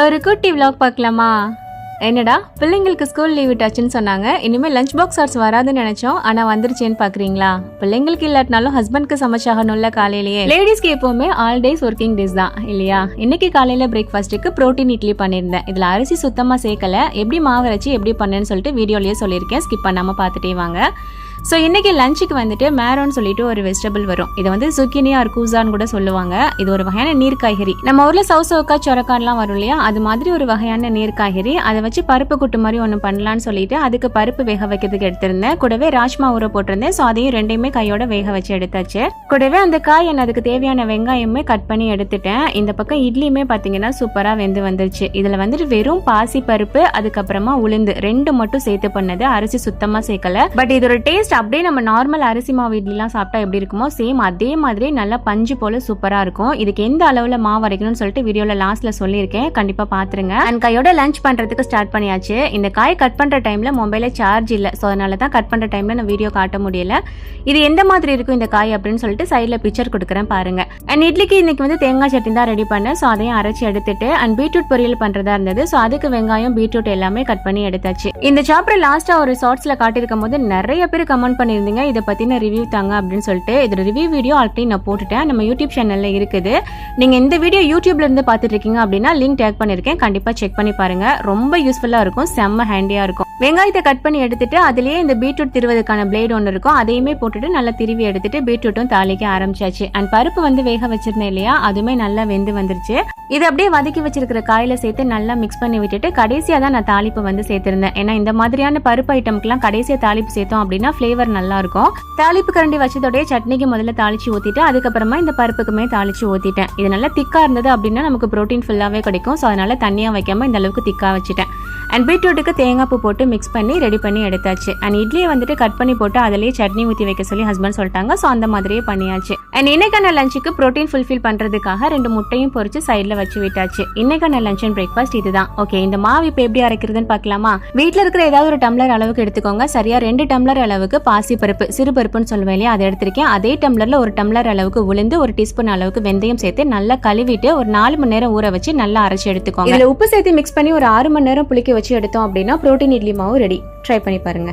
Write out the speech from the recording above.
ஒரு குட்டி விலாக் பார்க்கலாமா? என்னடா பிள்ளைங்களுக்கு ஸ்கூல் லீவ் விட்டாச்சுன்னு சொன்னாங்க. இனிமேல் லஞ்ச் பாக்ஸ் ஆர்ஸ் வராதுன்னு நினைச்சோம். ஆனா வந்துருச்சேன்னு பாக்குறீங்களா? பிள்ளைங்களுக்கு இல்லாட்டினாலும் ஹஸ்பண்ட்க்கு சமைச்சாகணும்ல காலையிலேயே. லேடிஸ்க்கு எப்பவுமே ஆல் டேஸ் ஒர்க்கிங் டேஸ் தான் இல்லையா? இன்னைக்கு காலையில பிரேக்ஃபாஸ்ட்டுக்கு புரோட்டீன் இட்லி பண்ணியிருந்தேன். இதுல அரிசி சுத்தமா சேர்க்கல. எப்படி மாவுரைச்சி எப்படி பண்ணேன்னு சொல்லிட்டு வீடியோலயே சொல்லியிருக்கேன். ஸ்கிப் பண்ணாம பார்த்துட்டே வாங்க. ஸோ இன்றைக்கி லஞ்சுக்கு வந்துட்டு மேரோன்னு சொல்லிட்டு ஒரு வெஜிடபிள் வரும். இது வந்து சுக்கினி ஆர் கூசான்னு கூட சொல்லுவாங்க. இது ஒரு வகையான நீர் காய்கறி. நம்ம ஊரில் சவுசவுக்கா சொரக்கான்லாம் வரும் இல்லையா? அது மாதிரி ஒரு வகையான நீர் காய்கறி. அதை வச்சு பருப்பு குட்டு மாதிரி ஒன்று பண்ணலான்னு சொல்லிட்டு அதுக்கு பருப்பு வேக வைக்கிறதுக்கு எடுத்திருந்தேன். கூடவே ராஜ்மா ஊற போட்டிருந்தேன். ஸோ அதையும் ரெண்டையுமே கையோட வேக வச்சு எடுத்தாச்சு. கூடவே அந்த காய் என்ன அதுக்கு தேவையான வெங்காயமே கட் பண்ணி எடுத்துட்டேன். இந்த பக்கம் இட்லியுமே பார்த்தீங்கன்னா சூப்பராக வெந்து வந்துருச்சு. இதில் வந்துட்டு வெறும் பாசி பருப்பு அதுக்கப்புறமா உளுந்து ரெண்டு மட்டும் சேர்த்து பண்ணது அரிசி சுத்தமாக சேர்க்கல. பட் இதோட டேஸ்ட் அப்படியே நம்ம நார்மல் அரிசி மாவு இட்லிலாம் சாப்பிட்டா எப்படி இருக்குமோ சேம் அதே மாதிரி நல்லா பஞ்சு போல சூப்பராக இருக்கும். இதுக்கு எந்த அளவில் மாவு அரைக்கணும்னு சொல்லிட்டு வீடியோவில் லாஸ்ட்டில் சொல்லியிருக்கேன். கண்டிப்பாக பார்த்துருங்க அண்ட் கையோட லஞ்ச் பண்ணுறதுக்கு ஸ்டார்ட் பண்ணியாச்சு. இந்த காய் கட் பண்ணுற டைமில் மொபைலில் சார்ஜ் இல்லை. ஸோ அதனால தான் கட் பண்ணுற டைமில் நான் வீடியோ காட்ட முடியல. இது எந்த மாதிரி இருக்கும் இந்த காய் அப்படின்னு சொல்லிட்டு சைடில் பிக்சர் கொடுக்குறேன் பாருங்க. அண்ட் இட்லிக்கு இன்னைக்கு வந்து தேங்காய் சட்னி தான் ரெடி பண்ணேன். ஸோ அதையும் அரைச்சி எடுத்துட்டு அண்ட் பீட்ரூட் பொரியல் பண்ணுறதா இருந்தது. ஸோ அதுக்கு வெங்காயம் பீட்ரூட் எல்லாமே கட் பண்ணி எடுத்தாச்சு. இந்த சாப்பிட்ற லாஸ்ட்டாக ஒரு ஷார்ட்ஸில் காட்டியிருக்கும் போது நிறைய பேர் கமெண்ட் பண்ணியிருந்தீங்க இதை பற்றின ரிவ்யூ தாங்க அப்படின்னு சொல்லிட்டு இதோட ரிவ்யூ வீடியோ ஆல்ரெடி நான் போட்டுட்டேன். நம்ம யூடியூப் சேனலில் இருக்குது. நீங்கள் இந்த வீடியோ யூடியூப்லேருந்து பார்த்துட்டு இருக்கீங்க அப்படின்னா லிங்க் டேக் பண்ணியிருக்கேன் கண்டிப்பாக செக் பண்ணி பாருங்கள் ரொம்ப யூஸ்ஃபுல்லாக இருக்கும். செம்ம ஹேண்டியாக இருக்கும். வெங்காயத்தை கட் பண்ணி எடுத்துட்டு அதுலேயே இந்த பீட்ரூட் திருவதுக்கான பிளேட் ஒன்று இருக்கும். அதையுமே போட்டுட்டு நல்லா திருவி எடுத்துட்டு பீட்ரூட்டும் தாளிக்க ஆரம்பிச்சாச்சு. அண்ட் பருப்பு வந்து வேக வச்சிருந்தேன் இல்லையா? அதுவுமே நல்லா வெந்து வந்துருச்சு. இது அப்படியே வதக்கி வச்சிருக்கிற காயில சேர்த்து நல்லா மிக்ஸ் பண்ணி விட்டுட்டு கடைசியா தான் நான் தாளிப்பு வந்து சேர்த்திருந்தேன். ஏன்னா இந்த மாதிரியான பருப்பு ஐட்டம்க்குலாம் கடைசியா தாளிப்பு சேர்த்தோம் அப்படின்னா ஃபிளேவர் நல்லா இருக்கும் தாளிப்பு கரண்டி வச்சதோடய சட்னிக்கு முதல்ல தாளிச்சு ஊத்திட்டு அதுக்கப்புறமா இந்த பருப்புக்குமே தாளிச்சு ஊத்திட்டேன். இது நல்லா திக்கா இருந்தது அப்படின்னா நமக்கு ப்ரோட்டீன் ஃபுல்லாவே கிடைக்கும். ஸோ அதனால தண்ணியா வைக்காம இந்த அளவுக்கு திக்கா வச்சுட்டேன். அண்ட் பீட்ரூட்டுக்கு தேங்காய் பூ போட்டு மிக்ஸ் பண்ணி ரெடி பண்ணி எடுத்தாச்சு. அண்ட் இட்லியை வந்துட்டு கட் பண்ணி போட்டு அதிலேயே சட்னி ஊற்றி வைக்க சொல்லி ஹஸ்பண்ட் சொல்லிட்டாங்க. ஸோ அந்த மாதிரியே பண்ணியாச்சு. அண்ட் இன்னைக்கான லஞ்சுக்கு ப்ரோட்டீன் ஃபுல்ஃபில் பண்ணுறதுக்காக ரெண்டு முட்டையும் பொறிச்சு சைடில் வச்சு விட்டாச்சு. இன்னைக்கான லஞ்ச் அண்ட் பிரேக்ஃபாஸ்ட் இதுதான். ஓகே இந்த மாவு இப்போ எப்படி அரைக்கிறதுன்னு பார்க்கலாமா? வீட்டில் இருக்கிற ஏதாவது ஒரு டம்ளர் அளவுக்கு எடுத்துக்கோங்க. சரியாக ரெண்டு டம்ளர் அளவுக்கு பாசி பருப்பு சிறு பருப்புன்னு சொல்லுவேன் இல்லையா அதை எடுத்திருக்கேன். அதே டம்ளரில் ஒரு டம்ளர் அளவுக்கு உளுந்து ஒரு டீஸ்பூன் அளவுக்கு வெந்தயம் சேர்த்து நல்லா கழுவிட்டு ஒரு நாலு மணி நேரம் ஊற வச்சு நல்லா அரைச்சி எடுத்துக்கோங்க. இதில் உப்பு சேர்த்து மிக்ஸ் பண்ணி ஒரு ஆறு மணி நேரம் புளிக்க வச்சு எடுத்தோம் அப்படின்னா புரோட்டீன் இட்லி மாவு ரெடி ட்ரை பண்ணி பாருங்க.